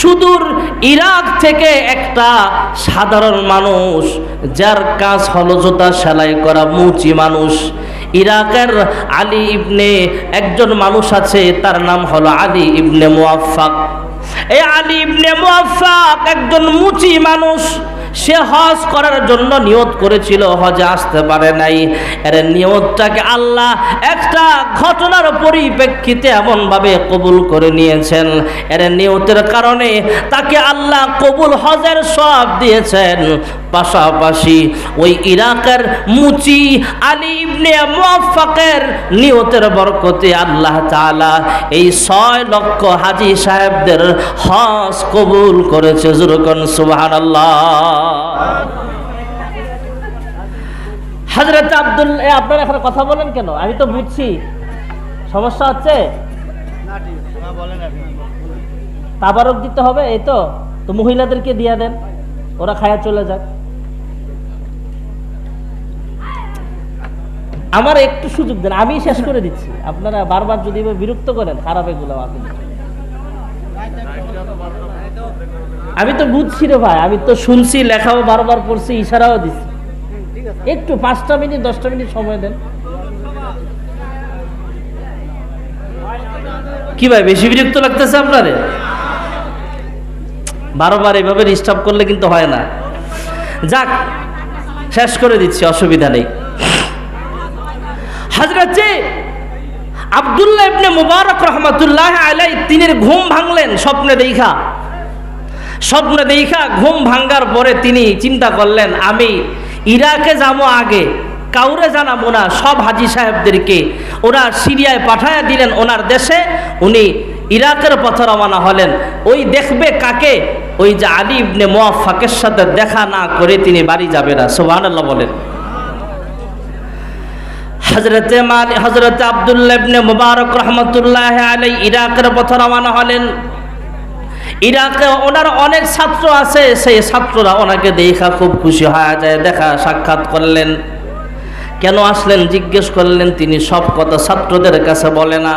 সুদূর ইরাক থেকে একটা সাধারণ মানুষ, যার কাজ হলো জুতা সেলাই করা, মুচি মানুষ। ইরাকের আলী ইবনে একজন মানুষ আছে, তার নাম হলো আলী ইবনে মুআফফাক এই আলী ইবনে মুআফফাক একজন মুচি মানুষ। সে হজ করার জন্য নিয়ত করেছিল, হজে আসতে পারে নাই। এর নিয়তটাকে আল্লাহ একটা ঘটনার পরিপ্রেক্ষিতে এমনভাবে কবুল করে নিয়েছেন। এর নিয়তের কারণে তাকে আল্লাহ কবুল হজের সব দিয়েছেন। পাশাপাশি ওই ইরাকের মুচি আলী ইবনে মুআফফাকের নিয়তের বরকতে আল্লাহ তাআলা এই ছয় লক্ষ হাজি সাহেবদের হজ কবুল করেছে। জুরকন সুবহানাল্লাহ। হাজরত আব্দুল আপনারা এখানে কথা বলেন কেন? আমি তো বুঝছি। সমস্যা হচ্ছে? তাবারক দিতে হবে, এই তো। তো মহিলাদেরকে দিয়ে দেন। ওরা খায়া চলে যাক। আমার একটু সুযোগ দেন, আমি শেষ করে দিচ্ছি। আপনারা বারবার যদি বিরক্ত করেন, খারাপ এগুলো আপনি আমি তো বুঝছি রে ভাই, আমি তো শুনছি, লেখাও বারবার পড়ছি, ইশারাও দিচ্ছি। একটু পাঁচটা মিনিট, দশটা মিনিট সময় দেন। কি ভাই, বেশি বিরক্ত লাগতেছে আপনারে? বারবার এভাবে ডিস্টার্ব করলে কিন্তু হয় না। যাক, শেষ করে দিচ্ছি, অসুবিধা নেই। হাজরত আব্দুল্লাহ ইবনে মুবারক রহমাতুল্লাহ আলাই তিনের ঘুম ভাঙলেন, স্বপ্নে দেখা। স্বপ্নে দেখা ঘুম ভাঙ্গার পরে তিনি চিন্তা করলেন, আমি ইরাকে যাব আগে, কাউরে জানাব না, সব হাজি সাহেবদেরকে। ওরা সিরিয়ায় পাঠায় দিলেন ওনার দেশে, উনি ইরাকের পথে রওনা হলেন। ওই দেখবে কাকে? ওই যে আলী ইবনে মোয়াফাকের সাথে দেখা না করে তিনি বাড়ি যাবে না। সুবহানাল্লাহ বলেন। হজরতে মালি হজরতে আবদুল্লাহ ইবনে মুবারক রহমতুল্লাহ আলাই ইরাকের পথে রওনা হলেন। ইরাকে ওনার অনেক ছাত্র আছে, সেই ছাত্ররা ওনাকে দেখা খুব খুশি হয়ে যায়, দেখা সাক্ষাৎ করলেন। কেন আসলেন? জিজ্ঞেস করলেন, তিনি সব কথা ছাত্রদের কাছে বলে না।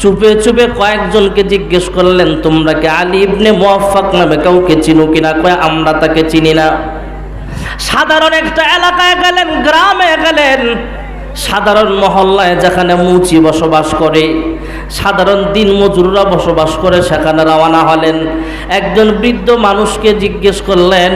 চুপে চুপে কয়েকজনকে জিজ্ঞেস করলেন, তোমরা কি আলী ইবনে মুয়াফাক নামে কাউকে চিনো কিনা কয়, আমরা তাকে চিনি না। সাধারণ একটা এলাকায় গেলেন, গ্রামে গেলেন, সাধারণ মহল্লায় যেখানে মুচি বসবাস করে। সাধারণ দিন মজুররা বসবাস করে সেখানে রওনা হলেন। একজন বৃদ্ধ মানুষকে জিজ্ঞেস করলেন,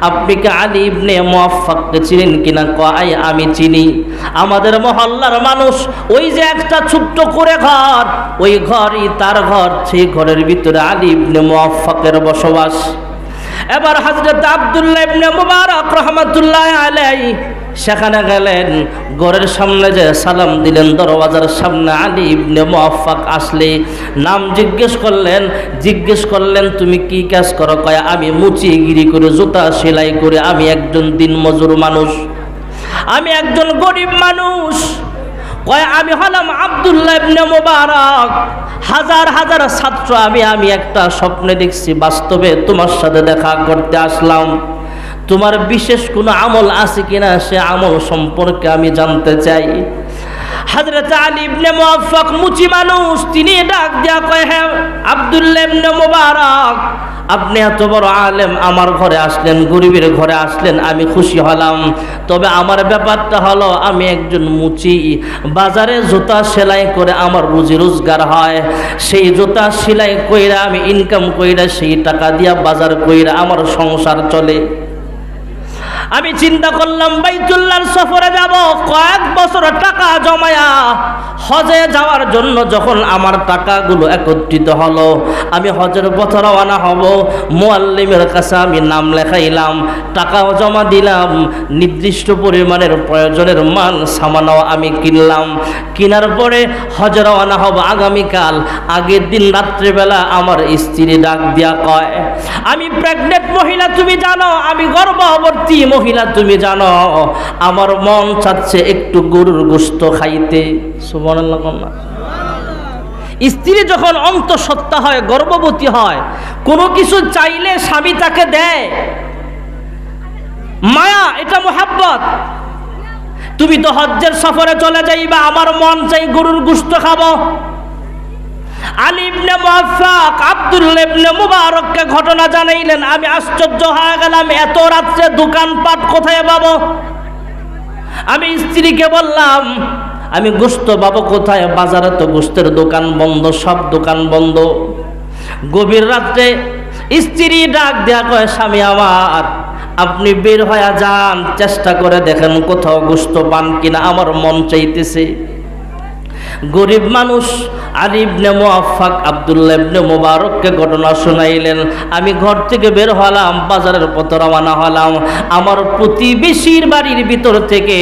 আপনি কি আলী ইবনে মুআফফাককে চিনেন কিনা? কয় আমি চিনি। আমাদের মহল্লার মানুষ ওই যে একটা ছোট্ট করে ঘর, ওই ঘরই তার ঘর, সেই ঘরের ভিতরে আলী ইবনে মুআফফাকের বসবাস। এবার হজরত আবদুল্লাহ ইবনে মুবারক রহমতুল্লাহ আলাই সেখানে গেলেন, ঘরের সামনে যে সালাম দিলেন, দরওয়াজার সামনে আলী ইবনে মুআফফাক আসলে নাম জিজ্ঞেস করলেন জিজ্ঞেস করলেন, তুমি কি কাজ করো? কয়, আমি মুচিগিরি করে, জুতা সেলাই করে, আমি একজন দিন মজুর মানুষ। আমি একজন গরিব মানুষ। কয়, আমি হলাম আব্দুল্লাহ ইবনে মুবারক। হাজার হাজার ছাত্র আমি আমি একটা স্বপ্নে দেখছি, বাস্তবে তোমার সাথে দেখা করতে আসলাম। তোমার বিশেষ কোনো আমল আছে কিনা সে আমল সম্পর্কে আমি জানতে চাই। হাজরত মুচি মানুষ, তিনি ডাক দিয়া কয় হ্যাঁ আব্দুল্লাহ ইবনে আপনি এত বড় আলেম, আমার ঘরে আসলেন, গরিবের ঘরে আসলেন, আমি খুশি হলাম। তবে আমার ব্যাপারটা হলো, আমি একজন মুচি, বাজারে জুতা সেলাই করে আমার রুজি রোজগার হয়। সেই জুতা সেলাই কইরা, আমি ইনকাম কইরা, সেই টাকা দিয়া বাজার কইরা আমার সংসার চলে। আমি চিন্তা করলাম, বাইতুল্লাহর সফরে যাব, কয়েক বছর টাকা জমায়া হজে যাওয়ার জন্য যখন আমার টাকাগুলো একত্রিত হলো, আমি হজের পথে রওনা হব। মোয়াল্লিমের কাছে আমি নাম লেখাইলাম, টাকাও জমা দিলাম, নির্দিষ্ট পরিমাণের প্রয়োজনের মান সামানাও আমি কিনলাম। কেনার পরে হজ রওনা হব আগামীকাল, আগের দিন রাত্রেবেলা আমার স্ত্রী ডাক দিয়া কয়, আমি প্রেগনেন্ট মহিলা, তুমি জানো, আমি গর্ভবতী তুমি জানো, আমার মন চাচ্ছে একটু গরুর গোস্ত খাইতে। স্ত্রী যখন অন্তঃসত্ত্বা হয়, গর্ভবতী হয়, কোনো কিছু চাইলে স্বামী তাকে দেয়। মায়া, এটা মোহাব্বত। তুমি তো হজ্জের সফরে চলে যাইবা, আমার মন চাই গরুর গুস্ত খাব। আলী ইবনে মুআফফাক আব্দুল্লাহ ইবনে মুবারককে ঘটনা জানাইলেন। আমি আশ্চর্য হয়ে গেলাম, এত রাত্রে দোকানপাট কোথায় পাবো? আমি স্ত্রীকে বললাম, আমি গোস্ত পাবো কোথায়? বাজারে তো গোস্তের দোকান বন্ধ, সব দোকান বন্ধ। গভীর রাত্রে স্ত্রী ডাক দেয়া কয়, স্বামী আমার, আপনি বের হয়ে যান, চেষ্টা করে দেখেন কোথাও গোস্ত পান কিনা, আমার মন চাইতেছে। গরিব মানুষ আলিবনে মোয়াফাক আবদুল্লাহ ইবনে মোবারককে ঘটনা শোনাইলেন। আমি ঘর থেকে বের হলাম, বাজারের পথে রওনা হলাম। আমার প্রতিবেশীর বাড়ির ভিতর থেকে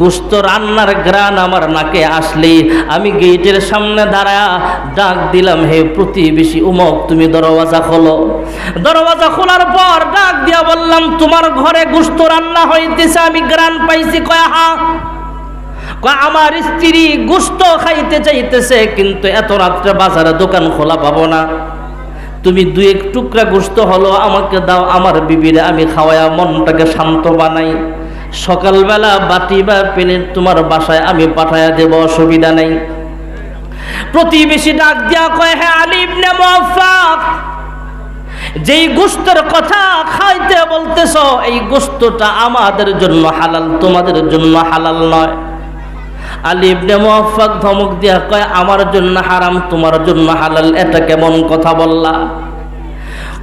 গুস্ত রান্নার গ্রান আমার নাকে আসলে। আমি গেটের সামনে দাঁড়া ডাক দিলাম, হে প্রতিবেশী উমক, তুমি দরওয়াজা খোলো। দরওয়াজা খোলার পর ডাক দিয়া বললাম, তোমার ঘরে গুস্ত রান্না হইতেছে, আমি গ্রান পাইছি, কয়া হা? আমার স্ত্রী গুস্ত খাইতে চাইতেছে, কিন্তু এত রাত্রে বাজারে দোকান খোলা পাবো না। তুমি দুই এক টুকরা গুস্ত হলো, আমাকে দাও, আমার বিবিরে আমি খাওয়ায়া মনটাকে শান্ত বানাই। সকালবেলা বাটি বা পেনের তোমার বাসায় আমি পাঠাইয়া দেব, অসুবিধা নেই। প্রতিবেশী ডাক দিয়া কয় হ্যাঁ আলিম নে যেই গোস্তর কথা খাইতে বলতেছ, এই গোস্তটা আমাদের জন্য হালাল, তোমাদের জন্য হালাল নয়। আলী ইবনে মুআফফাক ধমক দিয়া কয়, আমার জন্য হারাম, তোমার জন্য হালাল, এটা কেমন কথা বললা?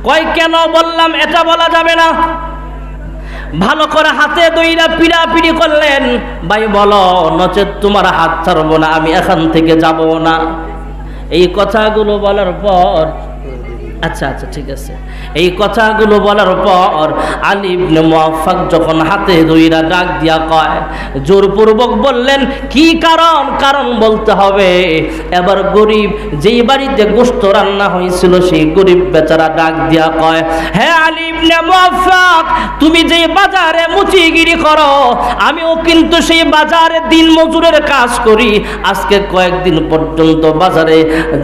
কয়, কেন বললাম, এটা বলা যাবে না। ভালো করে হাতে দইরা পিড়া পিড়ি করলেন। ভাই, বলো, নচেত তোমার হাত ছাড়বো না, আমি এখান থেকে যাব না। এই কথাগুলো বলার পর আচ্ছা আচ্ছা ঠিক আছে। এই কথাগুলো বলার পর আলী মুআফফাক যখন হাতে দুইরা ডাক দিয়া কয়, জোরপূর্বক বললেন, কি কারণ? কারণ বলতে হবে। এবার গরিব যেই বাড়িতে গোস্ত রান্না হয়েছিল সেই গরিব বেচারা ডাক দিয়া কয় হ্যাঁ আলী ইবনে তুমি যে বাজারে মুচিগিরি করো, আমিও কিন্তু সেই বাজারে দিন মজুরের কাজ করি। আজকে কয়েকদিন পর্যন্ত বাজারে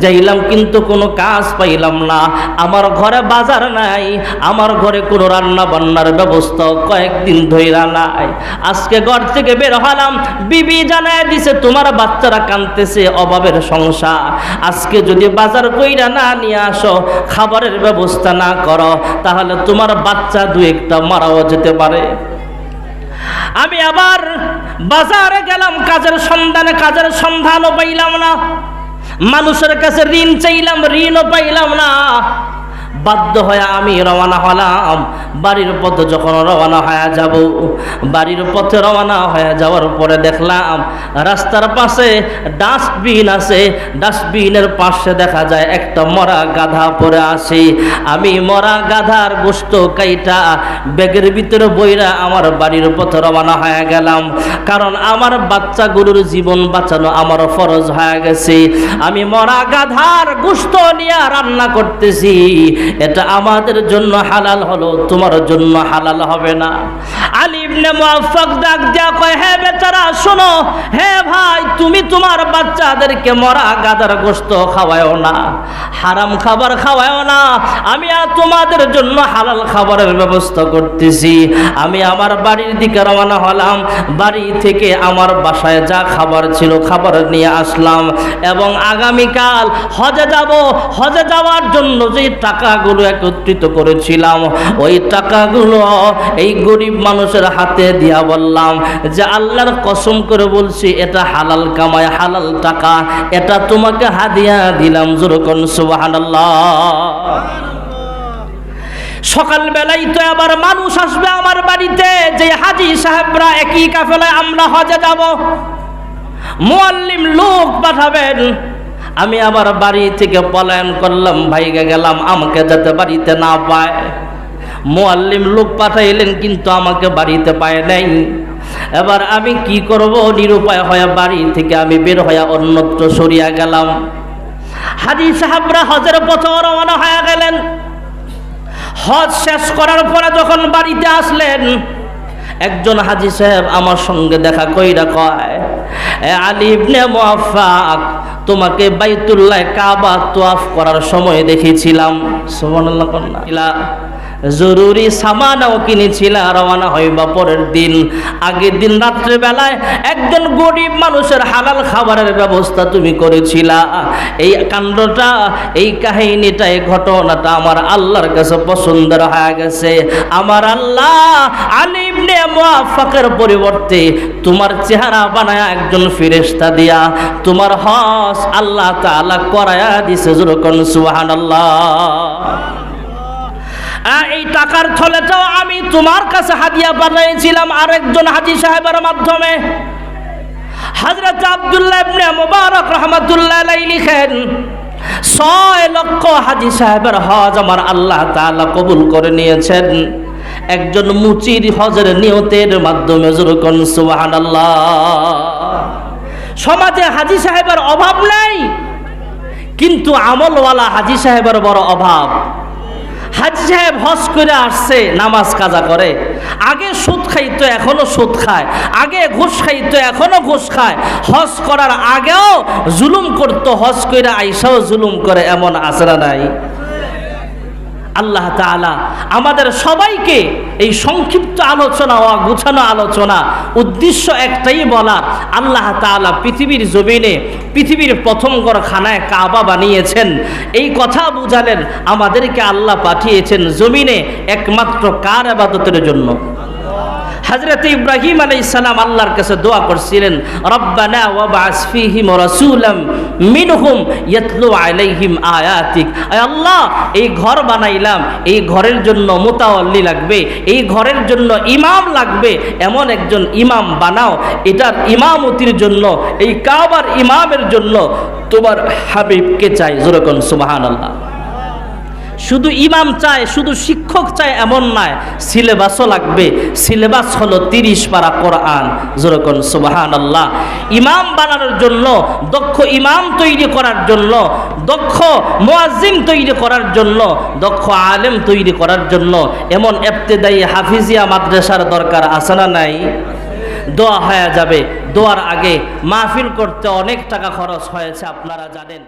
যাইলাম, কিন্তু কোনো কাজ পাইলাম না। আমার ঘরে বাজার নাই, আমার ঘরে কোনো রান্না বান্নার ব্যবস্থা কয়েকদিন ধইরা নাই। আজকে ঘর থেকে বের হলাম, বিবি জানায় দিছে, তোমার বাচ্চারা কানতেছে অভাবের সংসার। আজকে যদি বাজার কইরা না নিয়ে আসো, খাবারের ব্যবস্থা না করো, তাহলে তোমার বাচ্চা দু একটা মারাও যেতে পারে। আমি আবার বাজারে গেলাম, কাজের সন্ধানে, কাজের সন্ধানও পাইলাম না। মানুষের কাছে ঋণ চাইলাম ঋণও পাইলাম না। বাধ্য হয়ে আমি রওনা হলাম। বাড়ির পথে যখন রওনা হয়ে যাব, বাড়ির পথে রওনা হয়ে যাওয়ার পরে দেখলাম রাস্তার পাশে ডাস্টবিন আছে। ডাস্টবিনের পাশে দেখা যায় একটা মরা গাধা পরে আসি আমি মরা গাধার গোস্ত কাইটা ব্যাগের ভিতরে বইরা আমার বাড়ির পথে রওনা হয়ে গেলাম। কারণ আমার বাচ্চাগুলোর জীবন বাঁচানো আমার ফরজ হয়ে গেছে। আমি মরা গাধার গোস্ত নিয়ে রান্না করতেছি। এটা আমাদের জন্য হালাল হলো, তোমার জন্য হালাল হবে না। আলিবনে মুআফফাক ডাক দিয়া কয় হে বেচারা, শোনো হে ভাই তুমি তোমার বাচ্চাদেরকে মরা গাদার গোস্ত খাওয়ায়ও না, হারাম খাবার খাওয়ায়ও না। আমি আর তোমাদের জন্য হালাল খাবারের ব্যবস্থা করতেছি। আমি আমার বাড়ির দিকে রওনা হলাম, বাড়ি থেকে আমার বাসায় যা খাবার ছিল খাবার নিয়ে আসলাম এবং আগামীকাল হজে যাব। হজে যাওয়ার জন্য যে টাকাগুলো একত্রিত করেছিলাম, ওই টাকাগুলো এই গরিব মানুষের হাতে দিয়া বললাম যে আল্লাহর কসম করে বলছি, এটা হালাল কামায় হালাল টাকা, এটা তোমাকে হাদিয়া দিলাম সুবহানাল্লাহ। সকাল বেলায় তো আবার মানুষ আসবে আমার বাড়িতে, যে হাজি সাহেবরা একই কাফেলায় আমরা হজে যাব। মুয়াল্লিম লোক পাঠাবেন। আমি আবার বাড়ি থেকে পলায়ন করলাম, ভাইগে গেলাম, আমাকে যাতে বাড়িতে না পায়। মোয়াল্লিম লোক পাঠাইলেন, কিন্তু আমাকে বাড়িতে পায় নাই। এবার আমি কি করব? নিরুপায় হয়ে বাড়ি থেকে আমি বের হয়ে অন্যত্র সরিয়া গেলাম। হাজি সাহাবরা হজের পথে রওনা হয়ে গেলেন। হজ শেষ করার পরে যখন বাড়িতে আসলেন, একজন হাজি সাহেব আমার সঙ্গে দেখা কইরা কয়, "এ আলী ইবনে তোমাকে বাইতুল্লাহ কাবা তোয়াফ করার সময় দেখেছিলাম। সুবহানাল্লাহ কন্যা। জরুরি সামানও কিনেছিলা রওনা হইবা পরের দিন। আগের দিন রাত্রে বেলায় একজন গরিব মানুষের হালাল খাবারের ব্যবস্থা তুমি করেছিলা। এই কাণ্ডটা, এই কাহিনীটা এই ঘটনাটা আমার আল্লাহর কাছে পছন্দের হয়ে গেছে। আমার আল্লাহ আলিবনে মুআফাকের পরিবর্তে তোমার চেহারা বানায়া একজন ফিরেশতা দিয়া, তোমার হস আল্লাহ তাআলা করায়া দিছে যেরকম সুবহানাল্লাহ। এই টাকার থলেটাও আমি তোমার কাছে হাদিয়া পাঠিয়েছিলাম আরেকজন হাজি সাহেবের মাধ্যমে। হযরত আব্দুল্লাহ ইবনে মুবারক রাহমাতুল্লাহ আলাইহি লিখেন, ছয় লক্ষ হাজি সাহেবের হজ আমার আল্লাহ তাআলা কবুল করে নিয়েছেন। একজন মুচির হজের নিয়তের মাধ্যমে যেরকম সুবহানাল্লাহ। সমাজে হাজি সাহেবের অভাব নাই, কিন্তু আমলওয়ালা হাজি সাহেবের বড় অভাব। হাজি সাহেব হজ করে আসছে, নামাজ কাজা করে। আগে সুদ খাইতো এখনও সুদ খায়। আগে ঘুষ খাইতো এখনও ঘুষ খায়। হজ করার আগেও জুলুম করতো হস করে আইসাও জুলুম করে, এমন আসরা নাই? আল্লাহ তালা আমাদের সবাইকে এই সংক্ষিপ্ত আলোচনা ও গুছানো আলোচনা উদ্দেশ্য একটাই বলা, আল্লাহ তালা পৃথিবীর জমিনে পৃথিবীর প্রথম খানায় কাবা বানিয়েছেন। এই কথা বুঝালেন আমাদেরকে আল্লাহ পাঠিয়েছেন জমিনে একমাত্র কার আবাদতের জন্য? হজরত ইব্রাহিম আলাইহিস সালাম আল্লাহর কাছে দোয়া করছিলেন, রব্বানা ওয়াবাস ফীহিম রাসূলাম মিনহুম ইয়াতলু আলাইহিম আয়াতিক। আল্লাহ, এই ঘর বানাইলাম, এই ঘরের জন্য মোতাওয়াল্লি লাগবে, এই ঘরের জন্য ইমাম লাগবে, এমন একজন ইমাম বানাও, এটার ইমামতির জন্য, এই কাবার ইমামের জন্য তোমার হাবিবকে চাই। যেরকম সুবহানাল্লাহ। শুধু ইমাম চায়, শুধু শিক্ষক চায় এমন নয়, সিলেবাসও লাগবে। সিলেবাস হলো তিরিশ পারা কোরআন। যেরকম সুবাহান আল্লাহ ইমাম বানানোর জন্য, দক্ষ ইমাম তৈরি করার জন্য, দক্ষ মোয়াজিম তৈরি করার জন্য, দক্ষ আলেম তৈরি করার জন্য এমন এফতেদায়ী হাফিজিয়া মাদ্রাসার দরকার আছে না নাই? দোয়া হয়ে যাবে। দোয়ার আগে মাহফিল করতে অনেক টাকা খরচ হয়েছে, আপনারা জানেন।